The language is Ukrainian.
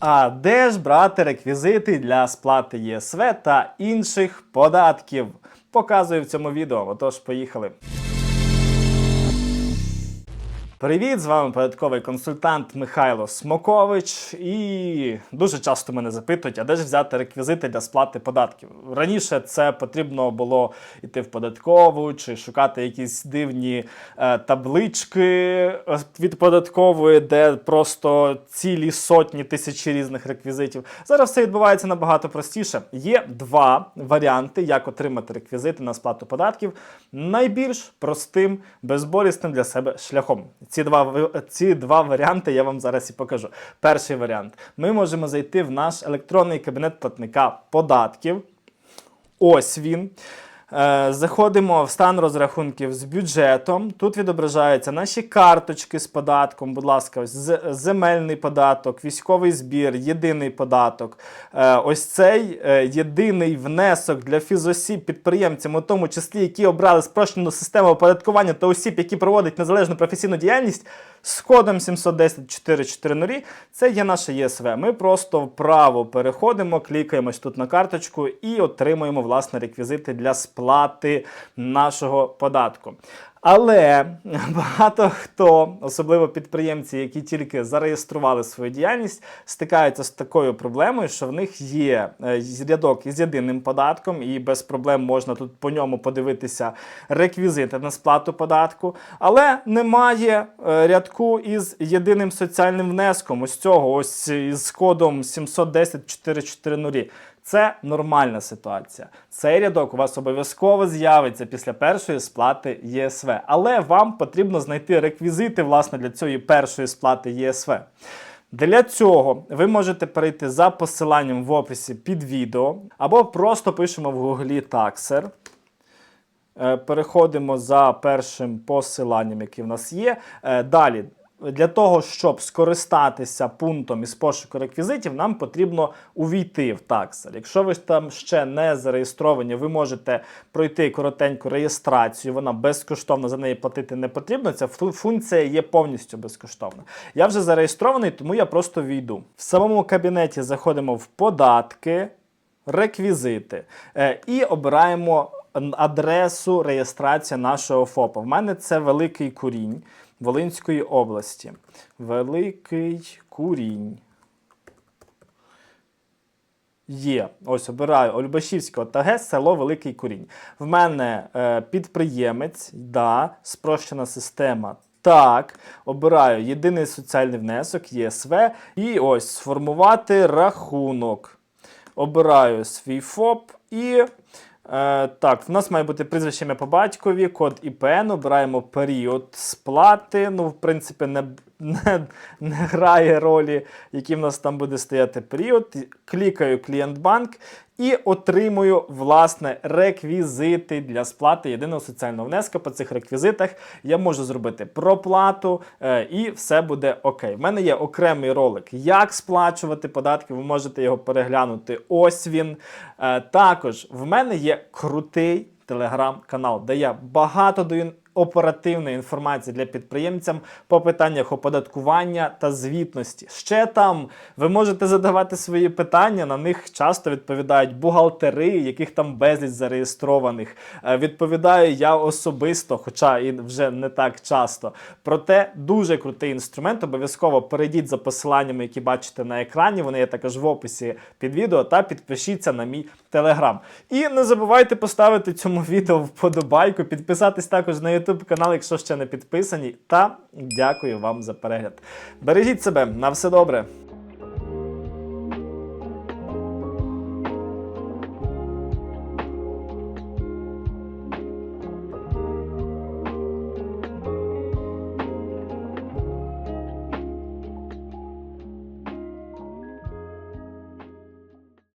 А де ж брати реквізити для сплати ЄСВ та інших податків? Показую в цьому відео. Отож, поїхали. Привіт, з вами податковий консультант Михайло Смокович. І дуже часто мене запитують, а де ж взяти реквізити для сплати податків. Раніше це потрібно було йти в податкову чи шукати якісь дивні е, таблички від податкової, де просто цілі сотні тисячі різних реквізитів. Зараз все відбувається набагато простіше. Є два варіанти, як отримати реквізити на сплату податків найбільш простим, безболісним для себе шляхом. Ці два, ці два варіанти я вам зараз і покажу. Перший варіант: ми можемо зайти в наш електронний кабінет платника податків. Ось він. Е, Заходимо в стан розрахунків з бюджетом. Тут відображаються наші карточки з податком. Будь ласка, земельний податок, військовий збір, єдиний податок. Е, Ось цей е, єдиний внесок для фізосіб підприємцям, у тому числі, які обрали спрощену систему оподаткування та осіб, які проводять незалежну професійну діяльність з кодом 710-440. Це є наше ЄСВ. Ми просто вправо переходимо, клікаємось тут на карточку і отримуємо власне реквізити для сплати нашого податку. Але багато хто, особливо підприємці, які тільки зареєстрували свою діяльність, стикаються з такою проблемою, що в них є е, рядок із єдиним податком, і без проблем можна тут по ньому подивитися реквізити на сплату податку, але немає е, рядку із єдиним соціальним внеском. Ось цього, ось із кодом 710-440. Це нормальна ситуація. Цей рядок у вас обов'язково з'явиться після першої сплати ЄСВ. Але вам потрібно знайти реквізити власне для цієї першої сплати ЄСВ. Для цього ви можете перейти за посиланням в описі під відео, або просто пишемо в гуглі таксер. Переходимо за першим посиланням, яке в нас є. Е, Далі, для того, щоб скористатися пунктом із пошуку реквізитів, нам потрібно увійти в таксер. Якщо ви там ще не зареєстровані, ви можете пройти коротеньку реєстрацію. Вона безкоштовна, за неї платити не потрібно. Ця функція є повністю безкоштовна. Я вже зареєстрований, тому я просто війду. В самому кабінеті заходимо в податки реквізити е, і обираємо адресу реєстрації нашого ФОПа. В мене це Великий Курінь Волинської області. Великий Курінь. Є. Ось обираю Ольбашівське ОТГ, село Великий Курінь. В мене е, підприємець, да, спрощена система. Так, обираю єдиний соціальний внесок, ЄСВ, і ось сформувати рахунок. Обираю свій ФОП і. Е, так, в нас має бути прізвище ім'я по батькові, код ІПН, обираємо період сплати. Ну, в принципі, не, не, не грає ролі, який в нас там буде стояти період. Клікаю клієнт банк і отримую власне реквізити для сплати єдиного соціального внеска. По цих реквізитах я можу зробити проплату е, і все буде окей. В мене є окремий ролик, як сплачувати податки. Ви можете його переглянути. Ось він. Е, також в мене є крутий телеграм-канал, де я багато даю оперативної інформації для підприємцям по питаннях оподаткування та звітності. Ще там ви можете задавати свої питання, на них часто відповідають бухгалтери, яких там безліч зареєстрованих. Е, Відповідаю я особисто, хоча і вже не так часто. Проте дуже крутий інструмент. Обов'язково перейдіть за посиланнями, які бачите на екрані. Вони є також в описі під відео, та підпишіться на мій телеграм. І не забувайте поставити цьому відео вподобайку, підписатись також на YouTube канал, якщо ще не підписані. Та дякую вам за перегляд. Бережіть себе, на все добре.